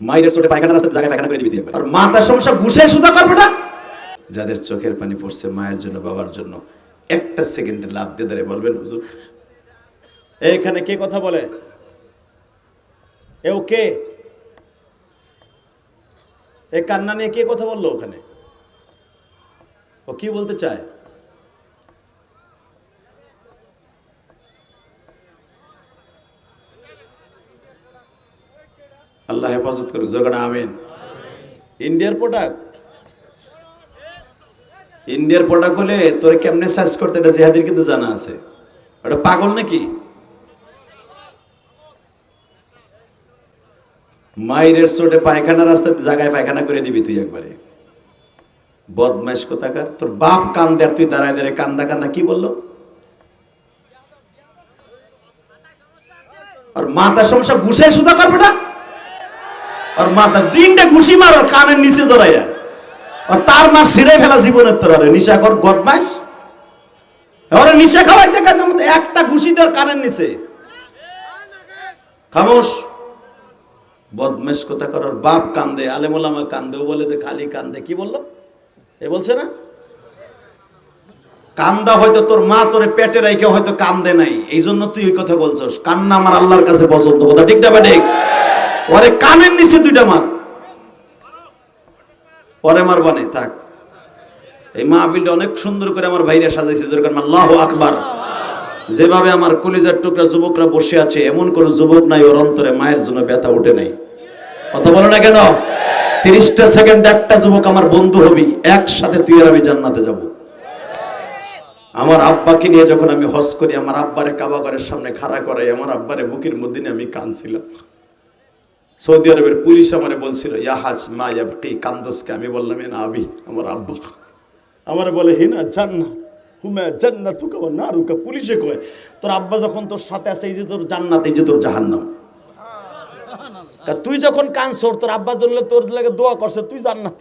মায়ের চোটে পায়খানা রাস্তায় জায়গায় পায়খানা করে দিবি তুই আর মাথার সমস্যা ঘুষে সুদা করবে না। যাদের চোখের পানি পড়ছে মায়ের জন্য, বাবার জন্য, একটা সেকেন্ডে লাভ দিয়ে দাঁড়িয়ে বলবেন, হুজুর, এইখানে কে কথা বলে? এ কে? এ কান্না নিয়ে কে কথা বলল ওখানে? ও কি বলতে চায়? আল্লাহ হেফাজত করুক জোরগানা আমিন। ইন্ডিয়ার প্রোডাক্ট ইন্ডিয়ার প্রোডাক্ট হলে তোরে কেমনে সার্চ করতে, এটা জেহাদির কিন্তু জানা আছে। ওটা পাগল নাকি? মায়ের চোটে পায়খানা রাস্তাতে জায়গায় পায়খানা করে দিবি তুই একবারে। বদমাইশ কোথাকার? তোর বাপ কান্দে তুই দাঁড়ায় দাঁড়ায় কান্দা কান্দা কি বলল? আর মাথা সমস্যা ঘুষে সুদা করবে না? আর মাথা তিনটা ঘুষি মার আর কানের নিচে ধরাইয়া। আর তার মার ছিঁড়ে ফেলা জীবনের তোর নিশা কর, গদমাস। ওরা নিশা খাওয়াইতে খাইতে মতো একটা ঘুষি দেওয়ার কানের নিচে। খামোশ। বদমেশ কথা করার বাপ কান্দে আলেমুলামা ও বলে যে খালি কান্দে। কি বলল? এ বলছে না? কান্দা হয়তো তোর মা তোরে পেটে রাইকে হয়তো কান্দে নাই। এই জন্য তুই ওই কথা বলছস। কান্না আমার আল্লাহর কাছে পছন্দ। কথা ঠিক না ঠিক? ওরে কানের নিচে দুইটা মার। পরে মার বানে থাক। এই মাহবিলটা অনেক সুন্দর করে আমার ভাইরা সাজাইছে যেরকম আল্লাহ আকবার। যেভাবে আমার কলিজার টুকরা যুবকরা বসে আছে, এমন কোন যুবক নাই ওর অন্তরে মায়ের জন্য ব্যথা ওঠে নাই। কথা বলো না কেন? তিরিশটা সেকেন্ড একটা যুবক আমার বন্ধু হবি, একসাথে তুই আর আমি জান্নাতে যাব। আমার আব্বাকে নিয়ে যখন আমি হজ করি, আমার আব্বারে কাবাগরের সামনে খাড়া করাই, আমার আব্বারে বুকের মধ্যে আমি কানছিলাম সৌদি আরবের পুলিশ আমারে বলছিল ইয়াহাজ মা ইয়াবকি, কান্দসকে। আমি বললাম না আবি, আমার আব্বা। আমার বলে, হিনা জান্নাত, হুমা জান্নাত তুকা না রুকা পুলিশে কয়, তোর আব্বা যখন তোর সাথে আছে, এই যে তোর জান্নাত, এই যে তোর জাহান্নাম। তা তুই যখন কানসর তোর আব্বা জন্য তোর লাগে দোয়া করছে, তুই জান্নাত।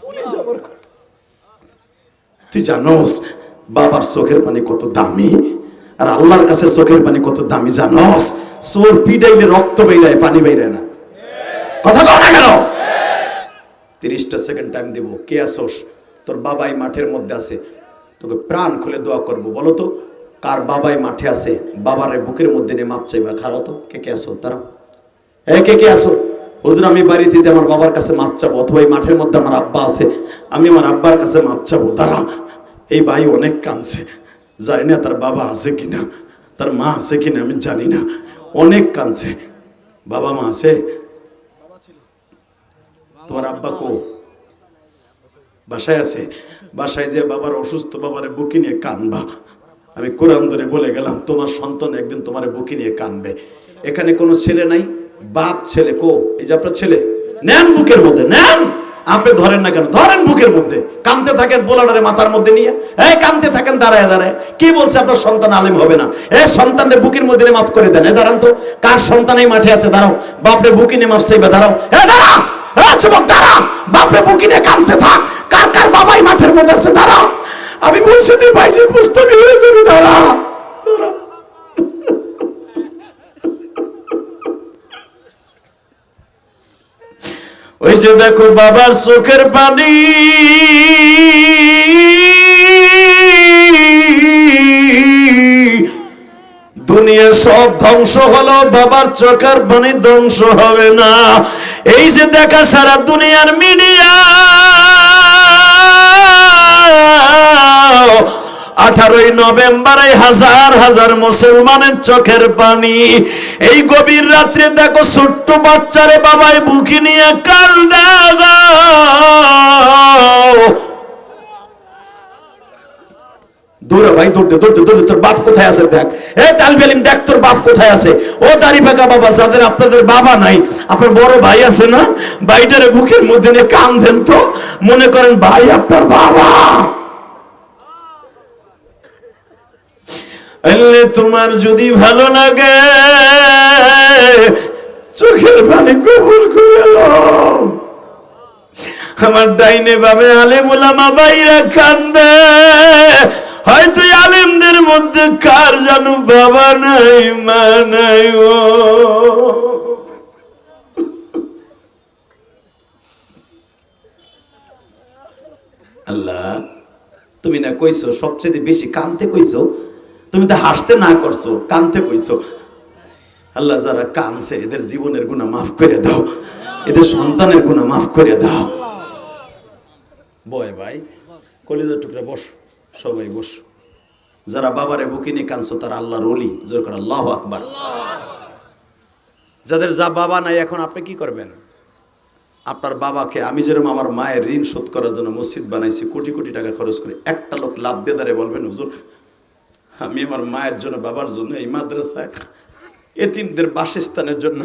পুলিশ কয়। তুই জানোস, বাবার চোখের পানি কত দামি, আর আল্লাহর কাছে চোখের পানি কত দামি, জানোস? চোর পিডাইলে রক্ত বেরায়, পানি বেরায় না কথা কও না কেন তিরিশটা সেকেন্ড টাইম দিব। কে আসোস? তোর বাবাই মাঠের মধ্যে আছে। তোকে প্রাণ খুলে দোয়া করব, বলো তো, কার বাবাই মাঠে আছে? বাবারে বুকের মধ্যে নিয়ে মাপ চাইবা খারাও তো? কে কে আসো? তারা। এ, কে কে আসো? হুজুর, আমি বাড়িতে যে আমার বাবার কাছে মাপ চাবো, অথবা এই মাঠের মধ্যে আমার আব্বা আছে, আমি আমার আব্বার কাছে মাপ চাবো তারা এই ভাই অনেক কাঁদছে। জানি না তার বাবা আছে কিনা, তার মা আছে কিনা, আমি জানি না। অনেক কাঁদছে। বাবা মা আছে? তোমার আব্বা কো? বাসায় আছে। বাসায় যে বাবার অসুস্থ বাবারে বুকি নিয়ে কানবা। আমি কোরআন ধরে বলে গেলাম, তোমার সন্তান একদিন তোমার বুকি নিয়ে কানবে। এখানে কোনো ছেলে নাই, বাপ, ছেলে, কো। এই যে আপনার ছেলে, নেন বুকের মধ্যে, নেন! আপনি ধরেন না কেন? ধরেন বুকের মধ্যে। কানতে থাকেন বোলাডারে মাথার মধ্যে নিয়ে। এই, কানতে থাকেন, দাঁড়ায় দাঁড়ায়। কি বলছে আপনার সন্তান আলেম হবে না? এই সন্তানরে বুকের মধ্যে মাফ করে দেন। এ, দাঁড়ান তো। কার সন্তান এই মাঠে আছে? দাঁড়াও। বাপরে বুকি নিয়ে মাফ চাইবে, দাঁড়াও। এ, দাঁড়া! এ যুবক দাঁড়া। বাপরে বুকি নিয়ে কানতে থাক। কার কার বাবাই মাঠের মধ্যে আছে? দাঁড়া। আমি বলছি, তুই ভাই যে বুঝতে হয়ে যাবি দাঁড়া। ওই যে দেখো, বাবার চোখের পানি। দুনিয়া সব ধ্বংস হলো, বাবার চোখের পানি ধ্বংস হবে না। এই যে দেখা সারা দুনিয়ার মিডিয়া। আঠারোই নভেম্বরে হাজার হাজার মুসলমানের চোখের পানি। এই গভীর রাত্রে দেখো ছোট্ট বাচ্চারে বাবাই বুকি নিয়ে কান্দা দৌড়া ভাই, দৌড়তে দৌড়তে দৌড়তে, তোর বাপ কোথায় আছে দেখ? এ তালবেলিম দেখ তোর বাপ কোথায় আছে। ও দাড়ি ফাঁকা বাবা, যাদের আপনাদের বাবা নাই, আপনার বড় ভাই আছে না? ভাইটারে বুকের মধ্যে নিয়ে কান দেন তো, মনে করেন ভাই আপনার বাবা। তোমার যদি ভালো লাগে, চোখের পানি কবুল করে আমার ডাইনে বাবে আলে ওলামা বাইরা কান্দে। হয়তো আলেমদের মধ্যে কার যেন বাবা নাই মা নাই ও। আল্লাহ তুমি না কইছো সবচেয়ে বেশি কানতে কইছো? তুমি তো হাসতে না করছ কানতে কইছো। আল্লাহ যারা কানছে এদের জীবনের গুণা মাফ করে দাও। এদের সন্তানের গুণা মাফ করে দাও। বয় ভাই কলিজার টুকরা বসো। সবাই বস। যারা বাবারে বুকি নিয়ে কানছো তারা আল্লাহর অলি জোর করে আল্লাহ আকবার। যাদের যা বাবা নাই, এখন আপনি কি করবেন? আপনার বাবাকে আমি যেরকম আমার মায়ের ঋণ শোধ করার জন্য মসজিদ বানাইছি, কোটি কোটি টাকা খরচ করে একটা লোক লাভ দিয়ে দাঁড়িয়ে বলবেন, হুজুর, আমি আমার মায়ের জন্য, বাবার জন্য এই মাদ্রাসায় এতিমদের বাসস্থানের জন্য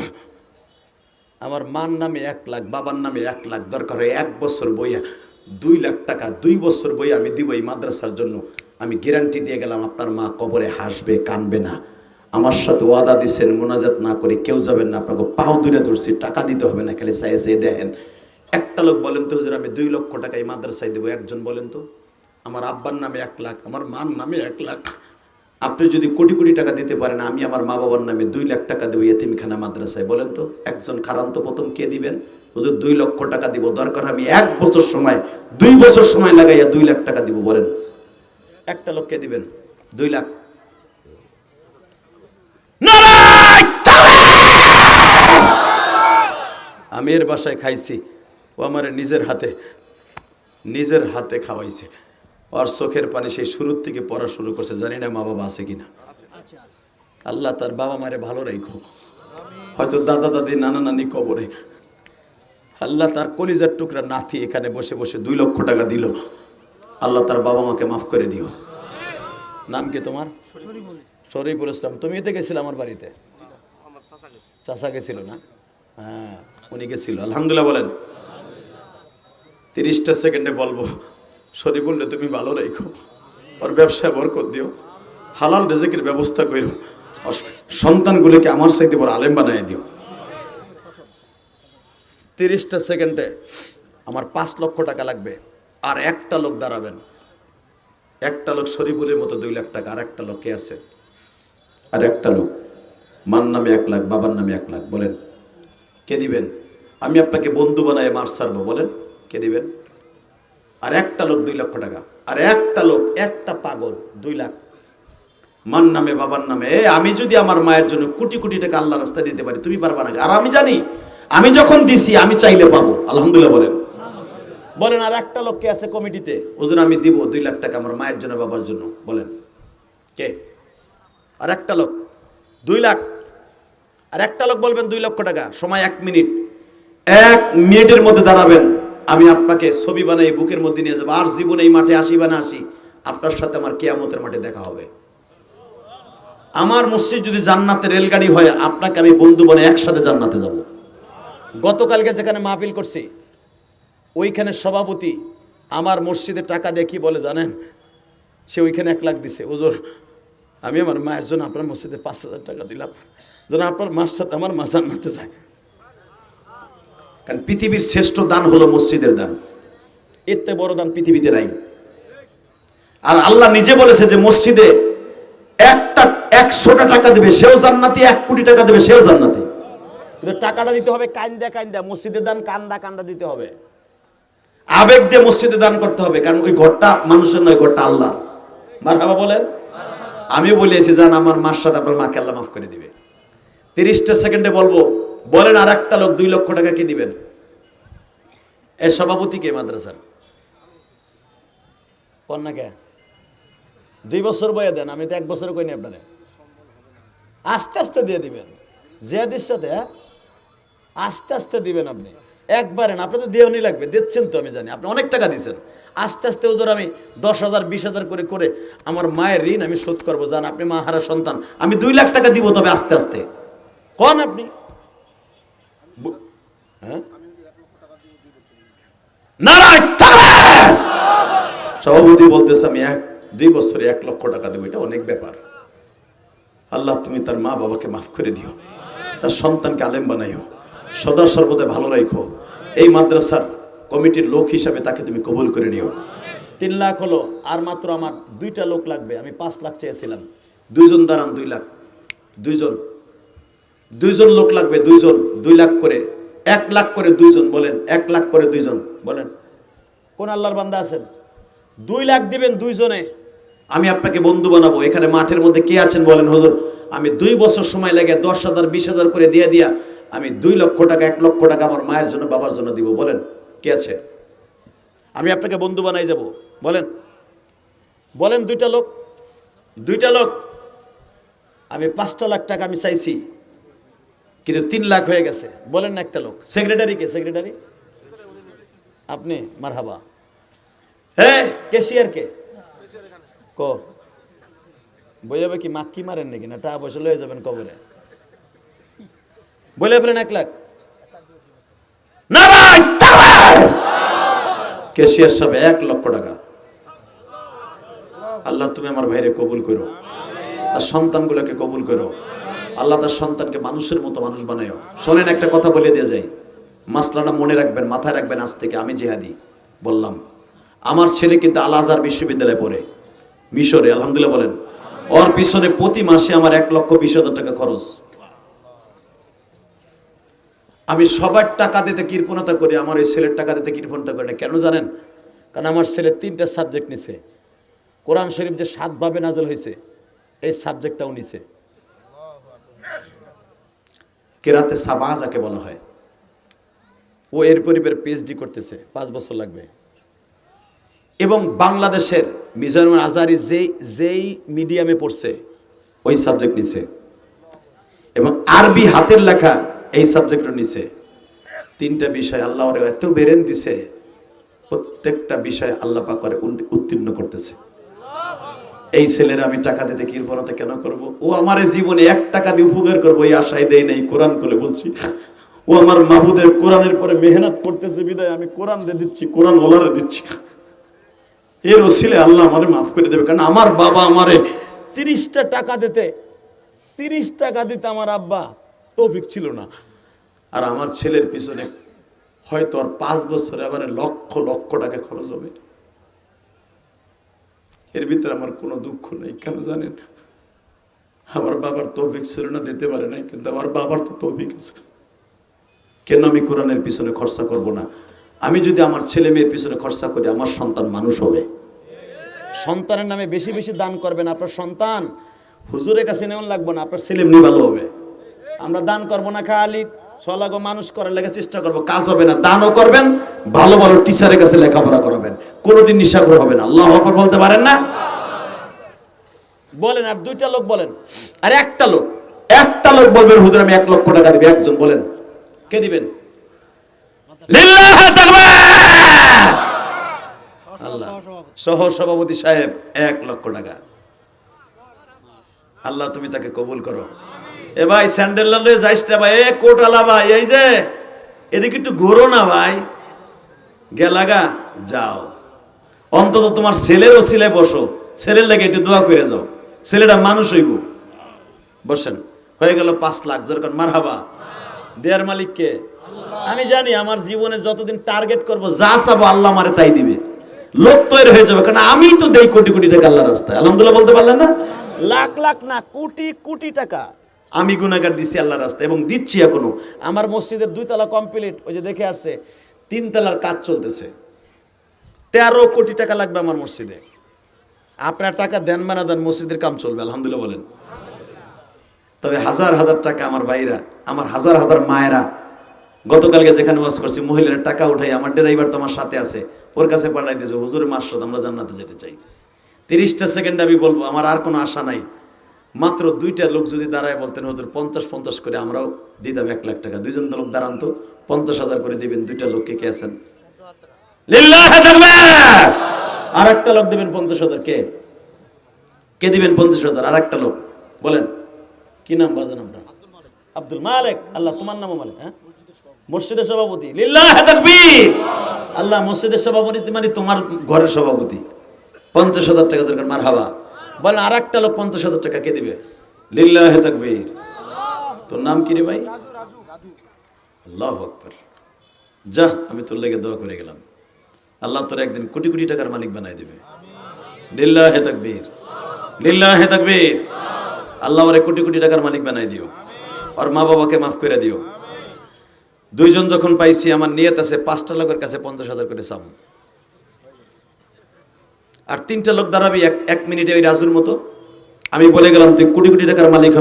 আমার মার নামে এক লাখ, বাবার নামে এক লাখ দরকার হয়, এক বছর বইয়া দুই লাখ টাকা দুই বছর বই আমি দিব এই মাদ্রাসার জন্য। আমি গ্যারান্টি দিয়ে গেলাম, আপনার মা কবরে হাসবে, কানবে না। আমার সাথে ওয়াদা দিচ্ছেন মোনাজাত না করে কেউ যাবেন না। আপনাকে পাও দূরে ধরছি, টাকা দিতে হবে না। খালি চাই চেয়ে দেখেন। একটা লোক বলেন তো আমি দুই লক্ষ টাকা এই মাদ্রাসায় দেবো। একজন বলেন তো, আমার আব্বার নামে এক লাখ, আমার মার নামে এক লাখ। আপনি যদি কোটি কোটি টাকা দিতে পারেন, আমি আমার মা বাবার নামে দুই লাখ টাকা দেবো, এতিমখানা মাদ্রাসায়। বলেন তো, একজন খারান্ত প্রথম কে দিবেন? ওদের দুই লক্ষ টাকা দিব। দরকার আমি এক বছর সময়, দুই বছর সময় লাগাইয়া দুই লাখ টাকা দিব, বলেন। একটা লোককে দিবেন, দুই লাখ। আমি এর বাসায় খাইছি, ও আমার নিজের হাতে নিজের হাতে খাওয়াইছে। ওর চোখের পানি সেই শুরুর থেকে পড়া শুরু করছে, জানি না মা বাবা আছে কিনা। আল্লাহ তার বাবা মারে ভালো রাখো হয়তো দাদা দাদি, নানা নানি কবরে আল্লাহ তার কলিজার টুকরা নাথি এখানে বসে বসে দুই লক্ষ টাকা দিল। আল্লাহ তার বাবা মাকে মাফ করে দিও। নাম কি তোমার? শরীফুল ইসলাম। তুমি এতে গেছিলে আমার বাড়িতে? চাচা গেছিল না? হ্যাঁ উনি গেছিল। আলহামদুলিল্লাহ বলেন। তিরিশটা সেকেন্ডে বলব বললে তুমি ভালো রেখো। ওর ব্যবসায় বরকত দিও। হালাল রেজেকের ব্যবস্থা করো। সন্তানগুলোকে আমার সাথে বড় আলেম বানাই দিও। তিরিশটা সেকেন্ডে আমার পাঁচ লক্ষ টাকা লাগবে, আর একটা লোক দাঁড়াবেন। একটা লোক শরীফুলের মতো দুই লাখ টাকা, আর একটা লোক কে আছে। আর একটা লোক, মার নামে এক লাখ, বাবার নামে এক লাখ, বলেন। কে দিবেন? আমি আপনাকে বন্ধু বানায় মার সারবো বলেন। কে দিবেন? আর একটা লোক দুই লক্ষ টাকা, আর একটা লোক, একটা পাগল, দুই লাখ। মার নামে, বাবার নামে, এ, আমি যদি আমার মায়ের জন্য কোটি কোটি টাকা আল্লাহ রাস্তায় দিতে পারি, তুমি পারবা না। আর আমি জানি আমি যখন দিছি আমি চাইলে পাবো। আলহামদুলিল্লাহ বলেন। বলেন আর একটা লোক কে আছে কমিটিতে? ওজন আমি দিব দুই লাখ টাকা আমার মায়ের জন্য বাবার জন্য। বলেন। কে? আর একটা লোক। দুই লাখ। আর একটা লোক বলবেন দুই লক্ষ টাকা। সময় এক মিনিট। এক মিনিটের মধ্যে দাঁড়াবেন। আমি আপনাকে ছবি বানাই বুকের মধ্যে নিয়ে যাব। আর জীবনে এই মাঠে আসি বা না আসি আপনার সাথে আমার কেয়ামতের মাঠে দেখা হবে। আমার মসজিদ যদি জান্নাতে রেলগাড়ি হয় আপনাকে আমি বন্ধু বনে একসাথে জান্নাতে যাব। গতকালকে যেখানে মাহফিল করছি, ওইখানে সভাপতি আমার মসজিদে টাকা দেখি বলে জানেন? সে ওইখানে এক লাখ দিছে। ওজোর আমি আমার মায়ের জন্য আপনার মসজিদে পাঁচ হাজার টাকা দিলাম। যেন আপনার মার সাথে আমার মা জান্নাতে যায়। কারণ পৃথিবীর শ্রেষ্ঠ দান হলো মসজিদের দান। এর থেকে বড় দান পৃথিবীতে নাই। আর আল্লাহ নিজে বলেছে যে মসজিদে একটা একশোটা টাকা দেবে, সেও জান্নাতি, এক কোটি টাকা দেবে, সেও জান্নাতি। কিন্তু টাকাটা দিতে হবে, কান্দা কান্দা মসজিদের দান, কান্দা কান্দা দিতে হবে। আবেগ দিয়ে মসজিদে দান করতে হবে, কারণ ওই ঘরটা মানুষের নয়, ঘরটা আল্লাহ মার হাবা বলেন? আমি বলেছি যান আমার মার সাথে আপনার মাকে আল্লাহ মাফ করে দিবে। তিরিশটা সেকেন্ডে বলব, বলেন আর একটা লোক দুই লক্ষ টাকা কে দিবেন? এ সভাপতি কে মাদ্রাসার? কন্যা কে? দুই বছর বয়ে দেন, আমি তো এক বছর কইনি আপনারে। আস্তে আস্তে দিয়ে দিবেন। জিয়াদির সাথে হ্যাঁ? আস্তে আস্তে দিবেন আপনি। একবারে না আপনি তো দেওয়ানি লাগবে, দিচ্ছেন তো, আমি জানি। আপনি অনেক টাকা দিচ্ছেন আস্তে আস্তে ওজোর আমি দশ হাজার, বিশ হাজার করে করে আমার মায়ের ঋণ আমি শোধ করব। জান, আপনি মা হারা সন্তান, আমি দুই লাখ টাকা দিব তবে আস্তে আস্তে। কন আপনি? হ্যাঁ? সভাপতি বলতেছে, আমি এক, দুই বছরে এক লক্ষ টাকা দেবো, এটা অনেক ব্যাপার। আল্লাহ, তুমি তার মা বাবাকে মাফ করে দিও। তার সন্তানকে আলেম বানাইও। সদা সর্বদা ভালো রাখো এই মাদ্রাসার কমিটির লোক হিসাবে তাকে তুমি কবুল করে নিও। তিন লাখ হলো আর মাত্র আমার দুইটা লোক লাগবে, আমি পাঁচ লাখ চেয়েছিলাম। দুইজন দাঁড়ান, দুই লাখ। দুইজন। দুইজন লোক লাগবে, দুইজন। দুই লাখ করে। এক লাখ করে দুইজন, বলেন। এক লাখ করে দুইজন, বলেন। কোন আল্লাহর বান্দা আছেন? দুই লাখ দিবেন দুইজনে। আমি আপনাকে বন্ধু বানাবো। এখানে মাঠের মধ্যে কে আছেন বলেন, হুজুর? আমি দুই বছর সময় লাগে দশ হাজার, বিশ হাজার করে দিয়ে দিয়া আমি দুই লক্ষ টাকা, এক লক্ষ টাকা আমার মায়ের জন্য, বাবার জন্য দিব, বলেন, কে আছে? আমি আপনাকে বন্ধু বানাই যাব, বলেন। বলেন দুইটা লোক দুইটা লোক, আমি পাঁচটা লাখ টাকা আমি চাইছি, কিন্তু তিন লাখ হয়ে গেছে, বলেন না একটা লোক। সেক্রেটারি কে, সেক্রেটারি? আপনি, মারহাবা। হ্যাঁ কেশিয়ার কে? ক? বইয়াবে কি মাক্কি মারেন নাকি? না টাকা পয়সা লয়ে যাবেন কবরে। বলে ফেলেন এক লাখ। না ভাই কেশিয়ার সাহেব এক লক্ষ টাকা। আল্লাহ তুমি আমার ভাইরে কবুল করো। তার সন্তানগুলোকে কবুল করো। আল্লাহ তার সন্তানকে মানুষের মতো মানুষ বানায়ও শোনেন একটা কথা বলে দিয়ে যাই। মাসলাটা মনে রাখবেন মাথায় রাখবেন আজ থেকে আমি জেহাদি। বললাম আমার ছেলে কিন্তু আল আজহার বিশ্ববিদ্যালয়ে পড়ে। মিশরে আলহামদুলিল্লাহ বলেন। ওর পিছনে প্রতি মাসে আমার এক লক্ষ বিশ হাজার টাকা খরচ। আমি সবার টাকা দিতে কৃপণতা করি, আমার ওই ছেলের টাকা দিতে কৃপণতা করি না। কেন জানেন? কারণ আমার ছেলে তিনটা সাবজেক্ট নিছে। কোরআন শরীফ যে সাতভাবে নাজল হয়েছে এই সাবজেক্টটাও নিছে। কেরাতে সাবা যাকে বলা হয়। ও এর পরিবারে পিএইচডি করতেছে, পাঁচ বছর লাগবে। এবং বাংলাদেশের মিজানুর আজারি যেই যেই মিডিয়ামে পড়ছে, ওই সাবজেক্ট নিছে। এবং আরবি হাতের লেখা এই সাবজেক্টও নিছে তিনটা বিষয় আল্লাহ ওরে এত বেরেন দিছে, প্রত্যেকটা বিষয় আল্লাহ পাক করে উত্তীর্ণ করতেছে। এই ছেলের আমি টাকা দিতে কৃপণতা কেন করব? ও আমার জীবনে এক টাকা দিয়ে উপকার করব এই আশায় দেয় নাই, কোরআন করে বলছি। ও আমার মাহবুদের কোরআনের পরে মেহনত করতেছে, বিদায়, আমি কোরআন দিয়ে দিচ্ছি, কোরআন ওলারে দিচ্ছি। এর ওসিলে আল্লাহ আমারে মাফ করে দেবে, কারণ আমার বাবা আমারে তিরিশটা টাকা দিতে, তিরিশ টাকা দিতে আমার আব্বা তৌফিক ছিল না। আর আমার ছেলের পিছনে হয়তো আর পাঁচ বছরে আবার লক্ষ লক্ষ টাকা খরচ হবে। এর ভিতরে আমার কোনো দুঃখ নেই, কেন জানেন? আমার বাবার তৌফিক ছিল না, দিতে পারে নাই, কিন্তু আমার বাবার তো তৌফিক আছে। কেন আমি কোরআনের পিছনে খরচা করব না? আমি যদি আমার ছেলে মেয়ের পিছনে খরচা করি, আমার সন্তান মানুষ হবে। সন্তানের নামে বেশি বেশি দান করবেন আপনার সন্তান। হুজুরের কাছে নেওয়ান লাগবে না, আপনার ছেলে এমনি ভালো হবে। আমরা দান করব না খালি, সলাগো মানুষ করার লেগে চেষ্টা করব, কাজ হবে না, দানও করবেন, ভালো ভালো টিচারের কাছে লেখাপড়া করবেন, কোনোদিন নিশাখর হবে না। আল্লাহ আকবার বলতে পারেন না? বলেন, আর দুইটা লোক বলেন, আর একটা লোক একটা লোক বলবেন, হুজুর, আমি এক লক্ষ টাকা দিবে। একজন বলেন, কে দিবেন! আল্লাহ সহ সভাপতি সাহেব, এক লক্ষ টাকা। আল্লাহ, তুমি তাকে কবুল করো। এ ভাই, স্যান্ডেল লালে যাইস ভাই, এ কোটালা ভাই, এই যে, এদিকে একটু ঘোরো না ভাই। গেলাগা যাও। অন্তত তোমার ছেলের ওসিলায় বসো। ছেলের লাগে একটু দোয়া করে যাও। ছেলেটা মানুষ হইব। বসেন। হয়ে গেল পাঁচ লাখ যেরকম মার হাবা দেয়ার মালিককে আমি জানি, আমার জীবনে যতদিন টার্গেট করব, যা চাবো আল্লাহ আমারে তাই দিবে। লোক তৈরি হয়ে যাবে, কারণ আমি তো দেই কোটি কোটি টাকা আল্লাহ রাস্তায়। আলহামদুলিল্লাহ বলতে পারলেন না? লাখ লাখ না, কোটি কোটি টাকা। আমি গুনাগার দিছি আল্লাহ রাস্তায় এবং দিচ্ছি এখনও। আমার মসজিদের দুই তলা কমপ্লিট ওই যে দেখে আসছে তিন তলার কাজ চলতেছে। তেরো কোটি টাকা লাগবে আমার মসজিদে। আপনার টাকা দেন মানা দেন মসজিদের কাম চলবে, আলহামদুলিল্লাহ বলেন। তবে হাজার হাজার টাকা আমার ভাইরা, আমার হাজার হাজার মায়েরা, গতকালকে যেখানে ওয়াজ করছি, মহিলার টাকা উঠাই, আমার ড্রাইভার তো আমার সাথে আছে, ওর কাছে পাঠাই দিয়েছে, হুজুরের মাসরত আমরা জান্নাতে যেতে চাই। তিরিশটা সেকেন্ড আমি বলব, আমার আর কোনো আশা নাই। মাত্র দুইটা লোক যদি দাঁড়ায় বলতেন হুজুর পঞ্চাশ পঞ্চাশ করে আমরাও দিতাম এক লাখ টাকা। দুইজন লোক দাঁড়ান তো পঞ্চাশ হাজার করে দিবেন দুইটা লোককে কে আছেন? আর একটা লোক দিবেন পঞ্চাশ হাজার কে? কে দিবেন পঞ্চাশ হাজার? আর একটা লোক বলেন। কি নাম বাজান আপনার? আব্দুল মালিক। আল্লাহ তোমার নামও মালিক হ্যাঁ? মসজিদের সভাপতি। লিল্লাহ আল্লাহ মসজিদের সভাপতি মানে তোমার ঘরের সভাপতি। পঞ্চাশ হাজার টাকা দরকার মার হাবা বলেন আর একটা লোক পঞ্চাশ হাজার টাকা কে দিবে? লিল্লাহ তাকবীর। তোর নাম কি রে ভাই? আল্লাহ আকবর। যা, আমি তোর লেগে দোয়া করে গেলাম। আল্লাহ তোর একদিন কোটি কোটি টাকার মালিক বানাই দেবে। লিল্লাহ তাকবীর। লিল্লাহ তাকবীর। আল্লাহ ওরে কোটি কোটি টাকার মালিক বানাই দিও। আর মা বাবাকে মাফ করে দিও। দুইজন যখন পাইছি, আমার নিয়ত আছে, পাঁচটা লোকের কাছে পঞ্চাশ হাজার করে চাম। আর তিনটা লোক দাঁড়াবি এক এক মিনিটে ওই রাজুর মতো। আমি বলে গেলাম, তুই কোটি কোটি টাকার মালিক